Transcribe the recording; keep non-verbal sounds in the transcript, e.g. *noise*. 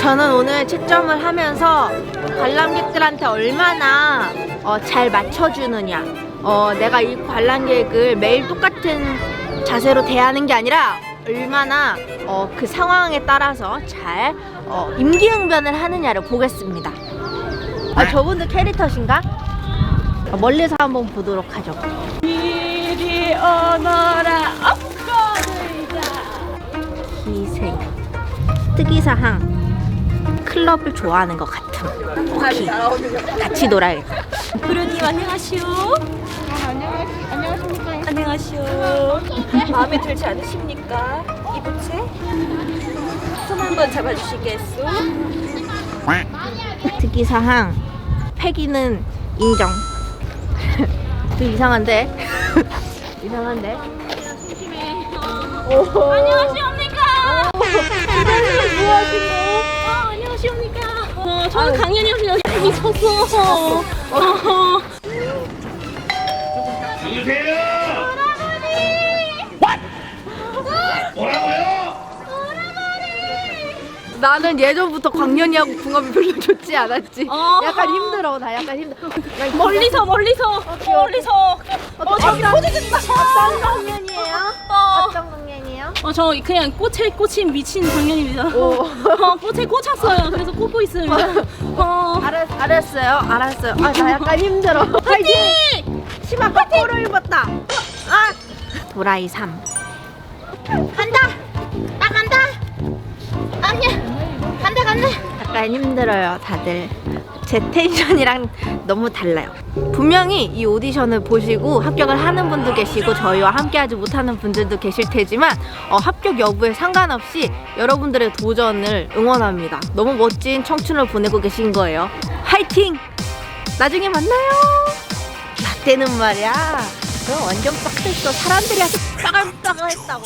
저는 오늘 채점을 하면서 관람객들한테 얼마나 어, 잘 맞춰주느냐. 어, 내가 이 관람객을 매일 똑같은 자세로 대하는 게 아니라 얼마나 어, 그 상황에 따라서 잘 어, 임기응변을 하느냐를 보겠습니다. 아, 저분들 캐릭터신가? 어, 멀리서 한번 보도록 하죠. 이리 오너라 희생 특이사항 클럽을 좋아하는 것 같음 오케이 같이 놀아야겠다 구루님 안녕하시오. 안녕하십니까. 안녕하시오. 마음에 들지 않으십니까? 이 부채? 손 한번 잡아주시겠소? 특이사항 패기는 인정 좀 이상한데 *laughs* 이상한데 안녕하십니 어, 저는 강연이 없이 미쳤어. 어, 누구세요? 뭐라고요? 나는 예전부터 광년이하고 궁합이 별로 좋지 않았지 어. 약간 힘들어 나 약간 힘들어 멀리서 멀리서 멀리서. 어, 저기 포즈됐다. 어떤 광년이 어, 저 그냥 꽃에 꽂힌 미친 강연입니다. 오. 어, 꽃에 꽂혔어요. 그래서 꽂고 있습니다. *laughs* 어. 알았, 알았어요 알았어요. 아 나 약간 힘들어. 파이팅! 치마 거꾸로 입었다. 아. 도라이 3 간다. 나 간다. 아니야. 간다 간다. 약간 힘들어요 다들 제 텐션이랑 너무 달라요. 분명히 이 오디션을 보시고 합격을 하는 분도 계시고 저희와 함께하지 못하는 분들도 계실 테지만 어, 합격 여부에 상관없이 여러분들의 도전을 응원합니다. 너무 멋진 청춘을 보내고 계신 거예요. 화이팅! 나중에 만나요! 나 때는 말이야. 그럼 완전 빡셌어 사람들이 아주 빠글빠글했다고